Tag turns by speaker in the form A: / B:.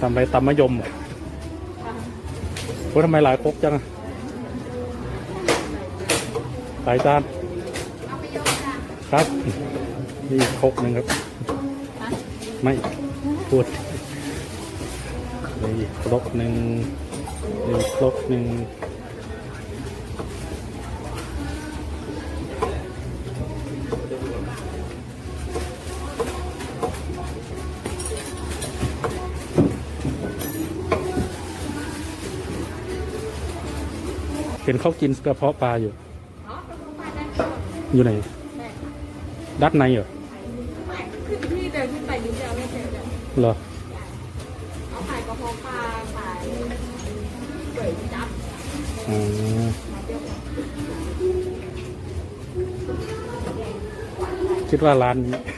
A: ทำไปตำมะยมเหรอโอ้ทำไมหลายครกจังอะหลายจานครับ นี่ครกหนึ่งครับ ไม่พูด นี่ครกหนึ่งนี่ครกหนึ่งเห็นเขากินกระเพาะปลาอยู่
B: อ
A: ยู่ไหน ด้านในเหรอ
B: ขึ้นที่เดินขึ้นไปนิดเดียวไม่เจอเลย
A: เหรอ
B: เอาขายกรพาะปลาขายก๋วยจั๊บ
A: อ๋อ
B: ม
A: คิดว่าร้านนี้